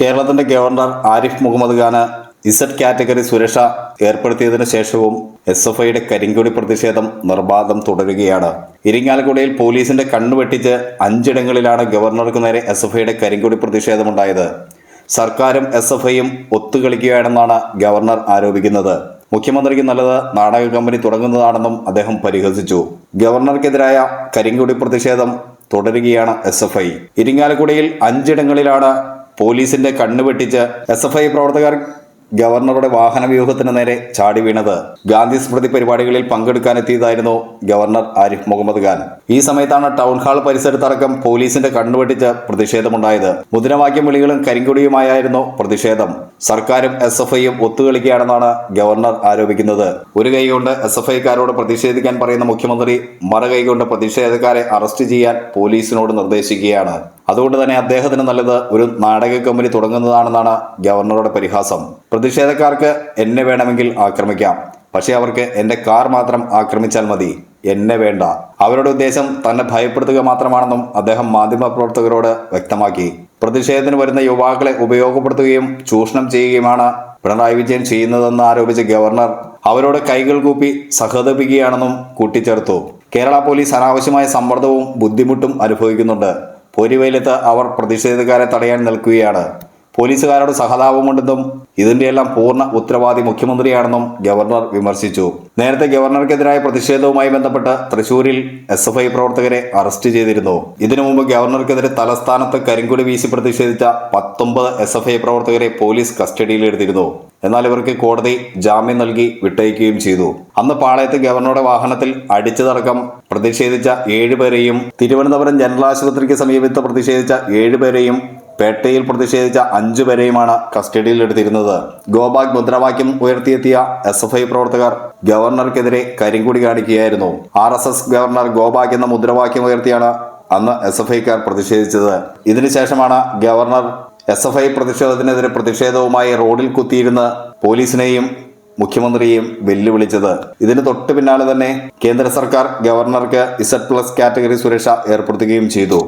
കേരളത്തിന്റെ ഗവർണർ ആരിഫ് മുഹമ്മദ് ഖാന് Z category സുരക്ഷ ഏർപ്പെടുത്തിയതിനു ശേഷവും എസ് എഫ് ഐയുടെ കരിങ്കൊടി പ്രതിഷേധം നിർബാധം തുടരുകയാണ്. ഇരിങ്ങാലക്കുടയിൽ പോലീസിന്റെ കണ്ണുവെട്ടിച്ച് അഞ്ചിടങ്ങളിലാണ് ഗവർണർക്ക് നേരെ എസ് എഫ് ഐയുടെ കരിങ്കൊടി പ്രതിഷേധമുണ്ടായത്. സർക്കാരും എസ് എഫ് ഐയും ഒത്തുകളിക്കുകയാണെന്നാണ് ഗവർണർ ആരോപിക്കുന്നത്. മുഖ്യമന്ത്രിക്ക് നല്ലത് നാടക കമ്പനി തുടങ്ങുന്നതാണെന്നും അദ്ദേഹം പരിഹസിച്ചു. ഗവർണർക്കെതിരായ കരിങ്കൊടി പ്രതിഷേധം തുടരുകയാണ് എസ് എഫ് ഐ ഇരിങ്ങാലക്കുടയിൽ അഞ്ചിടങ്ങളിലാണ് പോലീസിന്റെ കണ്ണു വെട്ടിച്ച് എസ് എഫ് ഐ പ്രവർത്തകർ ഗവർണറുടെ വാഹന വ്യൂഹത്തിന് നേരെ ചാടി വീണത്. ഗാന്ധി സ്മൃതി പരിപാടികളിൽ പങ്കെടുക്കാനെത്തിയതായിരുന്നു ഗവർണർ ആരിഫ് മുഹമ്മദ് ഖാൻ. ഈ സമയത്താണ് ടൗൺ ഹാൾ പരിസരത്തടക്കം പോലീസിന്റെ കണ്ണുവെട്ടിച്ച് പ്രതിഷേധമുണ്ടായത്. മുദ്രാവാക്യം വിളികളും കരിങ്കൊടിയുമായിരുന്നു പ്രതിഷേധം. സർക്കാരും എസ് എഫ് ഐയും ഒത്തുകളിക്കുകയാണെന്നാണ് ഗവർണർ ആരോപിക്കുന്നത്. ഒരു കൈകൊണ്ട് എസ് എഫ് ഐക്കാരോട് പ്രതിഷേധിക്കാൻ പറയുന്ന മുഖ്യമന്ത്രി മറ കൈകൊണ്ട് പ്രതിഷേധക്കാരെ അറസ്റ്റ് ചെയ്യാൻ പോലീസിനോട് നിർദ്ദേശിക്കുകയാണ്. അതുകൊണ്ട് തന്നെ അദ്ദേഹത്തിന് നല്ലത് ഒരു നാടക കമ്പനി തുടങ്ങുന്നതാണെന്നാണ് ഗവർണറുടെ പരിഹാസം. പ്രതിഷേധക്കാർക്ക് എന്നെ വേണമെങ്കിൽ ആക്രമിക്കാം. പക്ഷേ അവർക്ക് എന്റെ കാർ മാത്രം ആക്രമിച്ചാൽ മതി. എന്നെ വേണ്ട. അവരുടെ ഉദ്ദേശം തന്നെ ഭയപ്പെടുത്തുക മാത്രമാണെന്നും അദ്ദേഹം മാധ്യമപ്രവർത്തകരോട് വ്യക്തമാക്കി. പ്രതിഷേധത്തിന് വരുന്ന യുവാക്കളെ ഉപയോഗപ്പെടുത്തുകയും ചൂഷണം ചെയ്യുകയുമാണ് പിണറായി വിജയൻ ചെയ്യുന്നതെന്ന് ആരോപിച്ച ഗവർണർ അവരോട് കൈകൾ കൂപ്പി സഹതപിക്കുകയാണെന്നും കൂട്ടിച്ചേർത്തു. കേരള പോലീസ് അനാവശ്യമായ സമ്മർദ്ദവും ബുദ്ധിമുട്ടും അനുഭവിക്കുന്നുണ്ട്. പൊരിവെയിലത്ത് അവർ പ്രതിഷേധക്കാരെ തടയാൻ നിൽക്കുകയാണ് പോലീസുകാരോട് സഹതാപമുണ്ടെന്നും ഇതിന്റെയെല്ലാം പൂർണ ഉത്തരവാദി മുഖ്യമന്ത്രിയാണെന്നും ഗവർണർ വിമർശിച്ചു. നേരത്തെ ഗവർണർക്കെതിരായ പ്രതിഷേധവുമായി ബന്ധപ്പെട്ട് തൃശൂരിൽ എസ് എഫ് ഐ പ്രവർത്തകരെ അറസ്റ്റ് ചെയ്തിരുന്നു. ഇതിനു മുമ്പ് ഗവർണർക്കെതിരെ തലസ്ഥാനത്ത് കരിങ്കുടി വീശി പ്രതിഷേധിച്ച പത്തൊമ്പത് എസ് എഫ് ഐ പ്രവർത്തകരെ പോലീസ് കസ്റ്റഡിയിലെടുത്തിരുന്നു. എന്നാൽ ഇവർക്ക് കോടതി ജാമ്യം നൽകി വിട്ടയക്കുകയും ചെയ്തു. അന്ന് പാളയത്ത് ഗവർണറുടെ വാഹനത്തിൽ അടിച്ചതടക്കം പ്രതിഷേധിച്ച ഏഴുപേരെയും തിരുവനന്തപുരം ജനറൽ ആശുപത്രിക്ക് സമീപത്ത് പ്രതിഷേധിച്ച ഏഴുപേരെയും പേട്ടയിൽ പ്രതിഷേധിച്ച അഞ്ചു പേരെയുമാണ് കസ്റ്റഡിയിലെടുത്തിരുന്നത്. ഗോബാഗ് മുദ്രാവാക്യം ഉയർത്തിയെത്തിയ എസ് എഫ് ഐ പ്രവർത്തകർ ഗവർണർക്കെതിരെ കരിങ്കുടി കാണിക്കുകയായിരുന്നു. R S S governor go back എന്ന മുദ്രാവാക്യം ഉയർത്തിയാണ് അന്ന് എസ് എഫ് ഐക്കാർ പ്രതിഷേധിച്ചത് ഇതിനുശേഷമാണ് ഗവർണർ എസ് എഫ് ഐ പ്രതിഷേധത്തിനെതിരെ പ്രതിഷേധവുമായി റോഡിൽ കുത്തിയിരുന്ന് പോലീസിനെയും മുഖ്യമന്ത്രിയെയും വെല്ലുവിളിച്ചത്. ഇതിന് തൊട്ടു പിന്നാലെ തന്നെ കേന്ദ്ര സർക്കാർ ഗവർണർക്ക് ഇസഡ് പ്ലസ് കാറ്റഗറി സുരക്ഷ ഏർപ്പെടുത്തുകയും ചെയ്തു.